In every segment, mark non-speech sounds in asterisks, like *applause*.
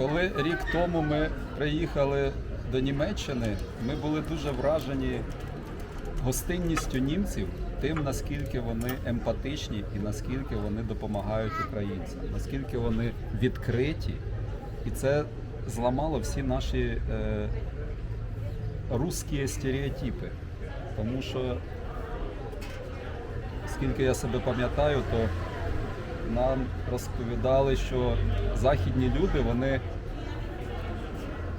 Коли рік тому ми приїхали до Німеччини, ми були дуже вражені гостинністю німців, тим, наскільки вони емпатичні і наскільки вони допомагають українцям, наскільки вони відкриті. І це зламало всі наші е, русські стереотипи. Тому що, скільки я себе пам'ятаю, то нам розповідали, що західні люди вони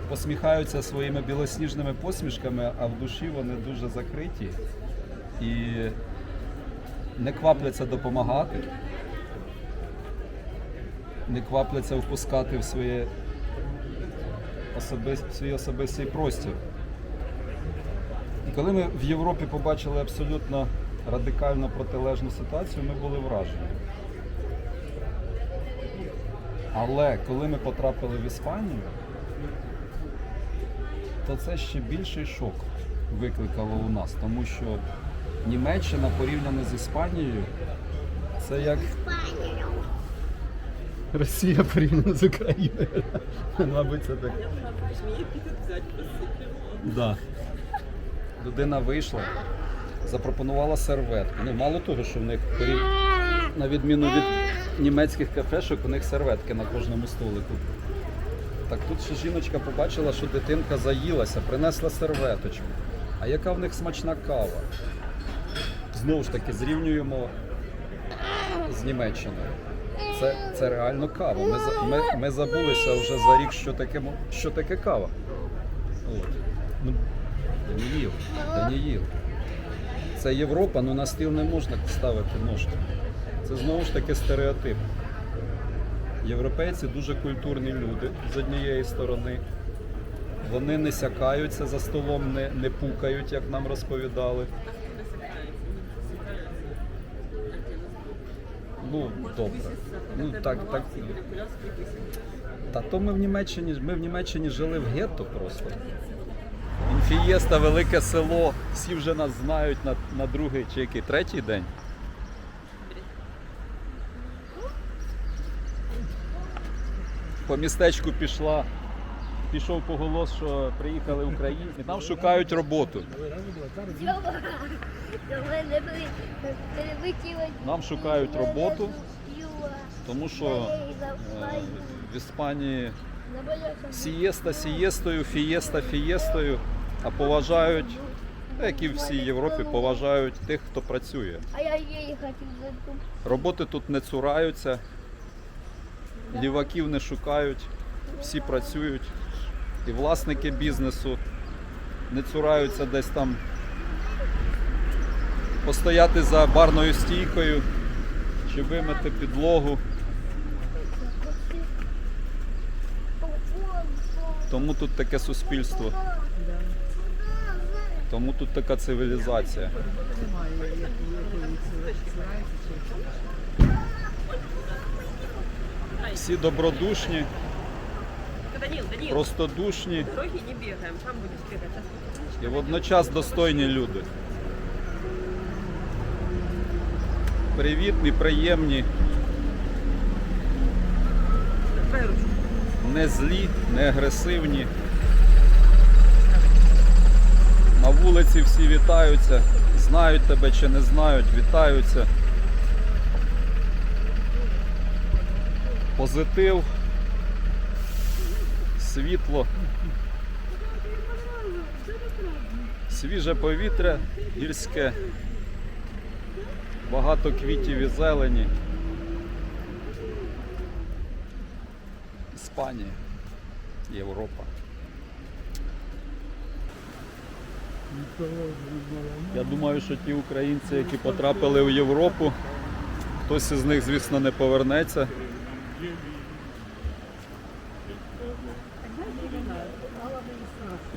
посміхаються своїми білосніжними посмішками, а в душі вони дуже закриті і не квапляться допомагати, не квапляться впускати в своє особис- в свій особистий простір. І коли ми в Європі побачили абсолютно радикально протилежну ситуацію, ми були вражені. Але коли ми потрапили в Іспанію, то це ще більший шок викликало у нас, тому що Німеччина порівняно з Іспанією, це як Росія порівняно з Україною. *laughs* Мабуть, це так. Да. Людина вийшла, запропонувала серветку. Ну, мало того, що в них порів- на відміну від німецьких кафешок, у них серветки на кожному столику. Так тут ще жіночка побачила, що дитинка заїлася, принесла серветочку. А яка в них смачна кава? Знову ж таки, зрівнюємо з Німеччиною. Це, це реально кава. Ми, ми, ми забулися вже за рік, що таке, що таке кава. От. Ну, Даніїл, Даніїл. Це Європа, але на стіл не можна ставити ножки. Це знову ж таки стереотип. Європейці дуже культурні люди з однієї сторони. Вони не сякаються за столом, не, не пукають, як нам розповідали. Ну, добре. Ну так, так. Та то ми в Німеччині, ми в Німеччині жили в гетто просто. Інфієста, велике село, всі вже нас знають на, на другий чи який третій день. По містечку пішла, пішов поголос, що приїхали українці. Там шукають роботу. Нам шукають роботу, тому що е, в Іспанії сієста сієстою, фієста фієстою, а поважають, як і в всій Європі, поважають тих, хто працює. А я її хотів. Роботи тут не цураються, ліваків не шукають, всі працюють. І власники бізнесу не цураються десь там постояти за барною стійкою чи вимити підлогу. Тому тут таке суспільство, тому тут така цивілізація. Всі добродушні, Данил, Данил, простодушні дороги не бегаем, там будешь бегать. Сейчас і водночас достойні люди. Привітні, приємні, ручку. не злі, не агресивні. На вулиці всі вітаються, знають тебе чи не знають, вітаються. Позитив, світло, свіже повітря гірське, багато квітів і зелені. Іспанія, Європа. Я думаю, що ті українці, які потрапили в Європу, хтось із них, звісно, не повернеться.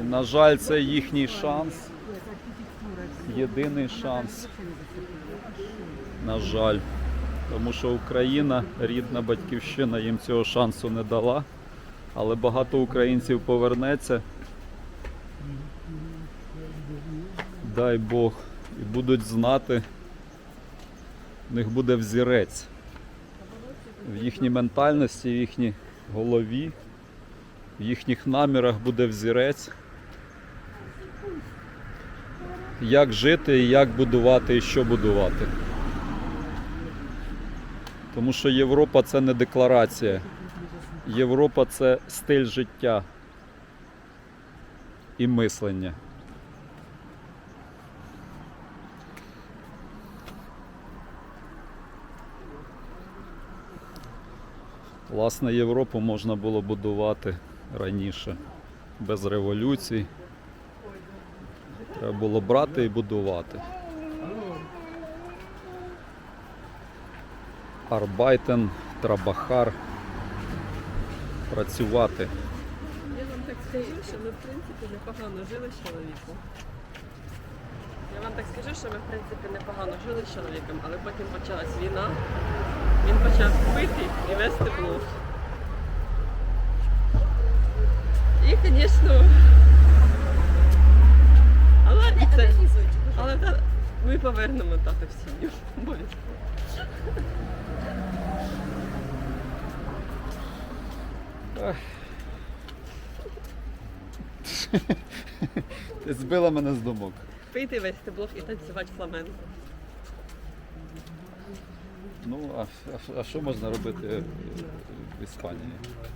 І, на жаль, це їхній шанс. Єдиний шанс. На жаль. Тому що Україна, рідна батьківщина, їм цього шансу не дала. Але багато українців повернеться. Дай Бог. І будуть знати, в них буде взірець в їхній ментальності, в їхній голові, В їхніх намірах буде взірець. Як жити, як будувати і що будувати. Тому що Європа це не декларація. Європа це стиль життя і мислення. Власне, Європу можна було будувати раніше, без революцій. Треба було брати і будувати. Арбайтен, Трабахар. Працювати. Я вам так скажу, що ми в принципі непогано жили з чоловіком. Я вам так скажу, що ми в принципі непогано жили з чоловіком, але потім почалась війна. Він почав пити і вести блог. І, звісно. Але це. Але та, ми повернемо тата в сім'ю. *laughs* Обов'язково. *laughs* Ти збила мене з думок. Пити, вести блог і танцювати фламенко. Ну, а, а, а що можна робити в Іспанії?